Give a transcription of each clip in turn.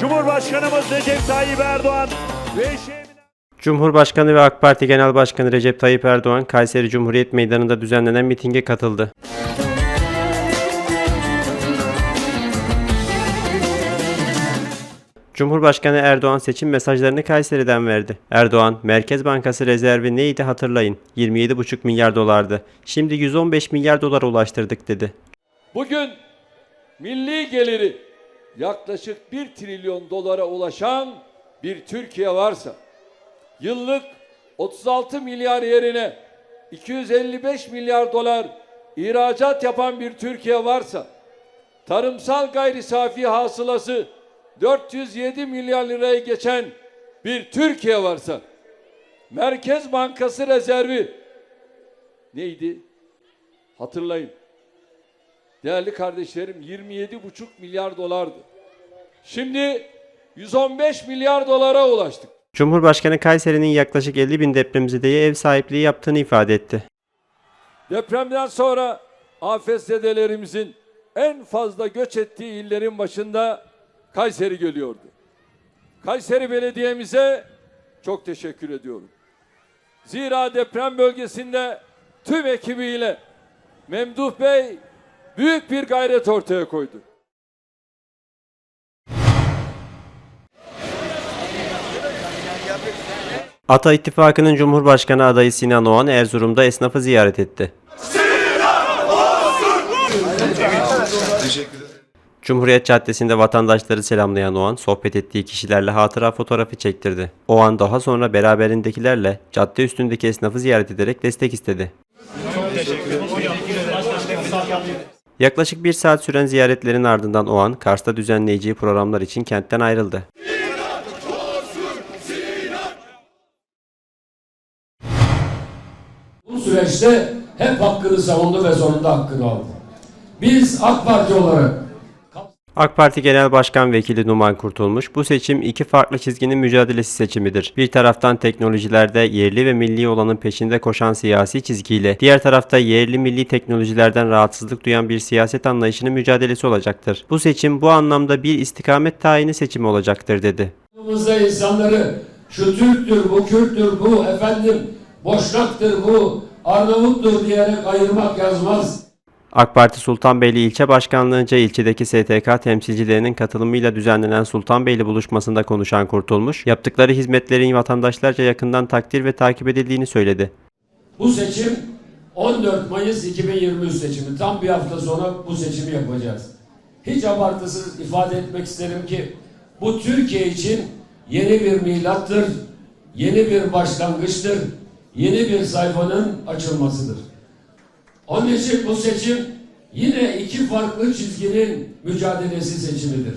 Cumhurbaşkanımız Recep Tayyip Erdoğan ve eşi Cumhurbaşkanı ve AK Parti Genel Başkanı Recep Tayyip Erdoğan, Kayseri Cumhuriyet Meydanı'nda düzenlenen mitinge katıldı. Cumhurbaşkanı Erdoğan seçim mesajlarını Kayseri'den verdi. Erdoğan, Merkez Bankası rezervi neydi hatırlayın. 27,5 milyar dolardı. Şimdi 115 milyar dolara ulaştırdık dedi. Bugün milli geliri yaklaşık 1 trilyon dolara ulaşan bir Türkiye varsa, yıllık 36 milyar yerine 255 milyar dolar ihracat yapan bir Türkiye varsa, tarımsal gayri safi hasılası 407 milyar lirayı geçen bir Türkiye varsa, Merkez Bankası rezervi neydi? Hatırlayın. Değerli kardeşlerim 27,5 milyar dolardı. Şimdi 115 milyar dolara ulaştık. Cumhurbaşkanı Kayseri'nin yaklaşık 50 bin depremzedeye ev sahipliği yaptığını ifade etti. Depremden sonra afetzedelerimizin en fazla göç ettiği illerin başında Kayseri geliyordu. Kayseri Belediye'mize çok teşekkür ediyorum. Zira deprem bölgesinde tüm ekibiyle Memduh Bey büyük bir gayret ortaya koydu. Ata İttifakı'nın Cumhurbaşkanı adayı Sinan Oğan Erzurum'da esnafı ziyaret etti. Cumhuriyet Caddesi'nde vatandaşları selamlayan Oğan, sohbet ettiği kişilerle hatıra fotoğrafı çektirdi. Oğan daha sonra beraberindekilerle cadde üstündeki esnafı ziyaret ederek destek istedi. Yaklaşık bir saat süren ziyaretlerin ardından Oğan, Kars'ta düzenleyeceği programlar için kentten ayrıldı. Bu süreçte hep hakkını savundu ve sonunda hakkını aldı. Biz AK Parti olarak AK Parti Genel Başkan Vekili Numan Kurtulmuş, bu seçim iki farklı çizginin mücadelesi seçimidir. Bir taraftan teknolojilerde yerli ve milli olanın peşinde koşan siyasi çizgiyle, diğer tarafta yerli milli teknolojilerden rahatsızlık duyan bir siyaset anlayışının mücadelesi olacaktır. Bu seçim bu anlamda bir istikamet tayini seçimi olacaktır dedi. yanımızda insanları şu Türktür, bu Kürttür, bu efendim Boşnaktır, bu Arnavuttur diyerek ayırmak yazmaz. AK Parti Sultanbeyli İlçe Başkanlığı'nca ilçedeki STK temsilcilerinin katılımıyla düzenlenen Sultanbeyli buluşmasında konuşan Kurtulmuş, yaptıkları hizmetlerin vatandaşlarca yakından takdir ve takip edildiğini söyledi. Bu seçim 14 Mayıs 2023 seçimi. Tam bir hafta sonra bu seçimi yapacağız. Hiç abartısız ifade etmek isterim ki bu Türkiye için yeni bir milattır, yeni bir başlangıçtır, yeni bir sayfanın açılmasıdır. Onun için bu seçim yine iki farklı çizginin mücadelesi seçimidir.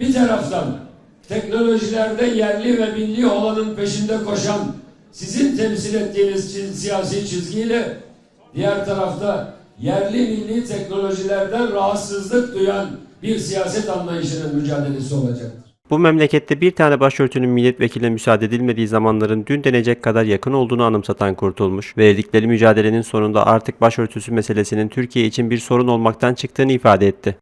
Bir taraftan teknolojilerde yerli ve milli olanın peşinde koşan sizin temsil ettiğiniz çiz- siyasi çizgiyle diğer tarafta yerli milli teknolojilerden rahatsızlık duyan bir siyaset anlayışının mücadelesi olacaktır. Bu memlekette bir tane başörtünün milletvekiline müsaade edilmediği zamanların dün denecek kadar yakın olduğunu anımsatan Kurtulmuş, verdikleri mücadelenin sonunda artık başörtüsü meselesinin Türkiye için bir sorun olmaktan çıktığını ifade etti.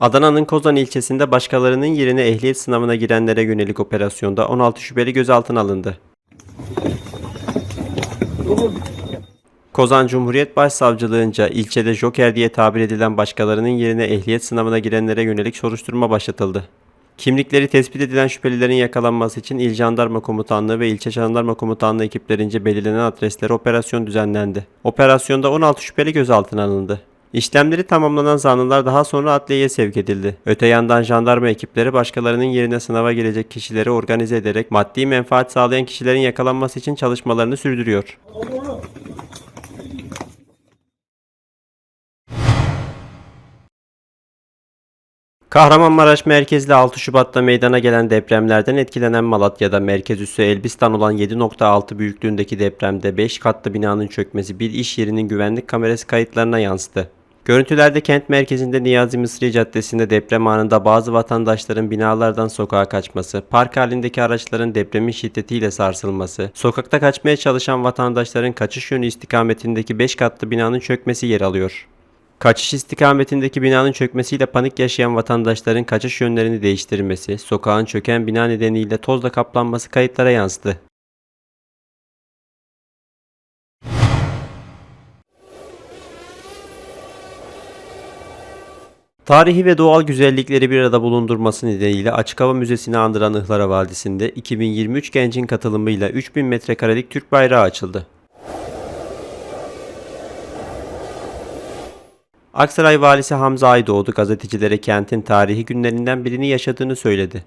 Adana'nın Kozan ilçesinde başkalarının yerine ehliyet sınavına girenlere yönelik operasyonda 16 şüpheli gözaltına alındı. Kozan Cumhuriyet Başsavcılığınca ilçede Joker diye tabir edilen başkalarının yerine ehliyet sınavına girenlere yönelik soruşturma başlatıldı. Kimlikleri tespit edilen şüphelilerin yakalanması için İl Jandarma Komutanlığı ve İlçe Jandarma Komutanlığı ekiplerince belirlenen adreslere operasyon düzenlendi. Operasyonda 16 şüpheli gözaltına alındı. İşlemleri tamamlanan zanlılar daha sonra adliyeye sevk edildi. Öte yandan jandarma ekipleri başkalarının yerine sınava girecek kişileri organize ederek maddi menfaat sağlayan kişilerin yakalanması için çalışmalarını sürdürüyor. Kahramanmaraş merkezli 6 Şubat'ta meydana gelen depremlerden etkilenen Malatya'da merkez üssü Elbistan olan 7.6 büyüklüğündeki depremde 5 katlı binanın çökmesi bir iş yerinin güvenlik kamerası kayıtlarına yansıdı. Görüntülerde kent merkezinde Niyazi Mısri Caddesi'nde deprem anında bazı vatandaşların binalardan sokağa kaçması, park halindeki araçların depremin şiddetiyle sarsılması, sokakta kaçmaya çalışan vatandaşların kaçış yönü istikametindeki 5 katlı binanın çökmesi yer alıyor. Kaçış istikametindeki binanın çökmesiyle panik yaşayan vatandaşların kaçış yönlerini değiştirmesi, sokağın çöken bina nedeniyle tozla kaplanması kayıtlara yansıdı. Tarihi ve doğal güzellikleri bir arada bulundurması nedeniyle Açık Hava Müzesi'ni andıran Ihlara Vadisi'nde 2023 gencin katılımıyla 3000 metrekarelik Türk bayrağı açıldı. Aksaray Valisi Hamza Aydoğdu gazetecilere kentin tarihi günlerinden birini yaşadığını söyledi.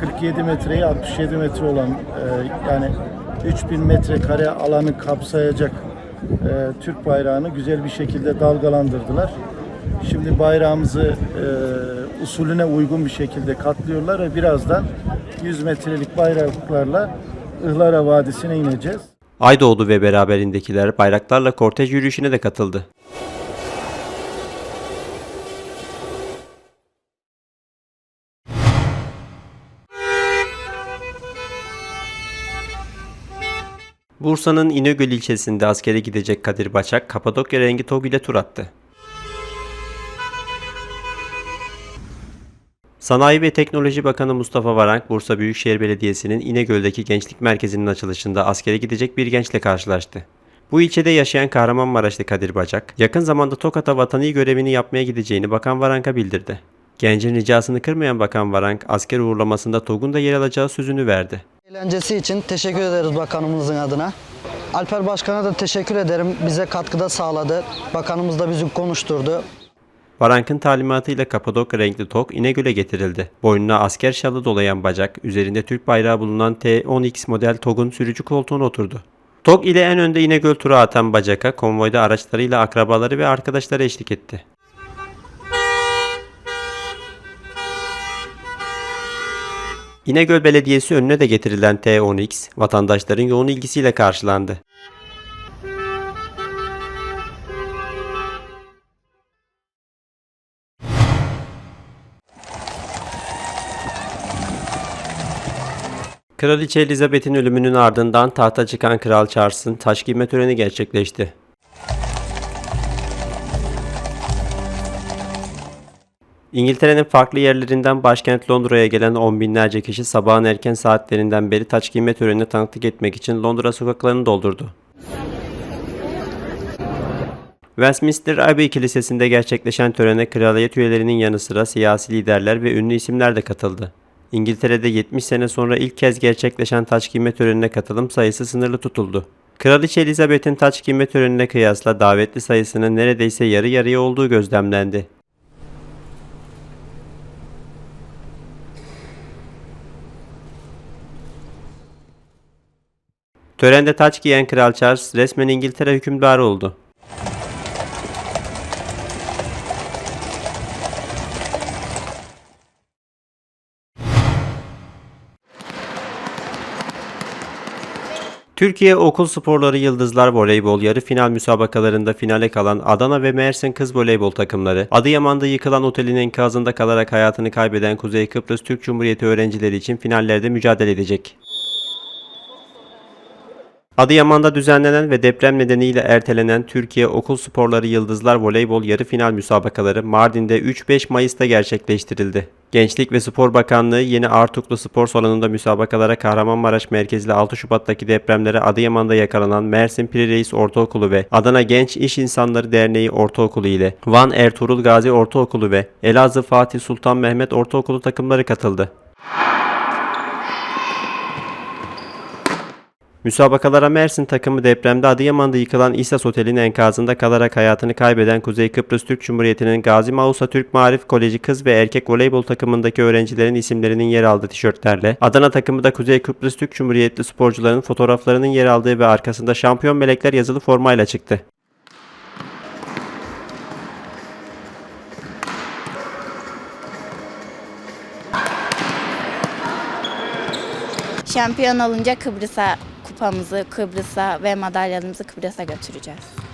47 metreyi 67 metre olan e, yani 3000 metrekare alanı kapsayacak e, Türk bayrağını güzel bir şekilde dalgalandırdılar. Şimdi bayrağımızı e, usulüne uygun bir şekilde katlıyorlar ve birazdan 100 metrelik bayraklarla Ihlara Vadisi'ne ineceğiz. Aydoğdu ve beraberindekiler bayraklarla kortej yürüyüşüne de katıldı. Bursa'nın İnegöl ilçesinde askere gidecek Kadir Başak, Kapadokya rengi TOG ile tur attı. Sanayi ve Teknoloji Bakanı Mustafa Varank, Bursa Büyükşehir Belediyesi'nin İnegöl'deki Gençlik Merkezi'nin açılışında askere gidecek bir gençle karşılaştı. Bu ilçede yaşayan Kahramanmaraşlı Kadir Bacak, yakın zamanda Tokat'a vatani görevini yapmaya gideceğini Bakan Varank'a bildirdi. Gencin ricasını kırmayan Bakan Varank, asker uğurlamasında TOG'un da yer alacağı sözünü verdi. Eğlencesi için teşekkür ederiz bakanımızın adına. Alper Başkan'a da teşekkür ederim. Bize katkıda sağladı. Bakanımız da bizi konuşturdu. Varank'ın talimatıyla Kapadokya renkli TOG İnegöl'e getirildi. Boynuna asker şalı dolayan bacak, üzerinde Türk bayrağı bulunan T-10X model TOG'un sürücü koltuğuna oturdu. TOG ile en önde İnegöl turu atan bacaka konvoyda araçlarıyla akrabaları ve arkadaşları eşlik etti. İnegöl Belediyesi önüne de getirilen T-10X vatandaşların yoğun ilgisiyle karşılandı. Kraliçe Elizabeth'in ölümünün ardından tahta çıkan Kral Charles'ın taç giyme töreni gerçekleşti. İngiltere'nin farklı yerlerinden başkent Londra'ya gelen on binlerce kişi sabahın erken saatlerinden beri taç giyme törenine tanıklık etmek için Londra sokaklarını doldurdu. Westminster Abbey Kilisesi'nde gerçekleşen törene kraliyet üyelerinin yanı sıra siyasi liderler ve ünlü isimler de katıldı. İngiltere'de 70 sene sonra ilk kez gerçekleşen taç giyme törenine katılım sayısı sınırlı tutuldu. Kraliçe Elizabeth'in taç giyme törenine kıyasla davetli sayısının neredeyse yarı yarıya olduğu gözlemlendi. Törende taç giyen Kral Charles resmen İngiltere hükümdarı oldu. Türkiye Okul Sporları Yıldızlar Voleybol yarı final müsabakalarında finale kalan Adana ve Mersin kız voleybol takımları, Adıyaman'da yıkılan otelin enkazında kalarak hayatını kaybeden Kuzey Kıbrıs Türk Cumhuriyeti öğrencileri için finallerde mücadele edecek. Adıyaman'da düzenlenen ve deprem nedeniyle ertelenen Türkiye Okul Sporları Yıldızlar Voleybol yarı final müsabakaları Mardin'de 3-5 Mayıs'ta gerçekleştirildi. Gençlik ve Spor Bakanlığı yeni Artuklu Spor Salonu'nda müsabakalara Kahramanmaraş merkezli 6 Şubat'taki depremlere Adıyaman'da yakalanan Mersin Piri Reis Ortaokulu ve Adana Genç İş İnsanları Derneği Ortaokulu ile Van Ertuğrul Gazi Ortaokulu ve Elazığ Fatih Sultan Mehmet Ortaokulu takımları katıldı. Müsabakalara Mersin takımı depremde Adıyaman'da yıkılan İsas Otel'in enkazında kalarak hayatını kaybeden Kuzey Kıbrıs Türk Cumhuriyeti'nin Gazi Mausa Türk Marif Koleji kız ve erkek voleybol takımındaki öğrencilerin isimlerinin yer aldığı tişörtlerle, Adana takımı da Kuzey Kıbrıs Türk Cumhuriyetli sporcuların fotoğraflarının yer aldığı ve arkasında şampiyon melekler yazılı formayla çıktı. Şampiyon olunca Kıbrıs'a kupamızı Kıbrıs'a ve madalyalarımızı Kıbrıs'a götüreceğiz.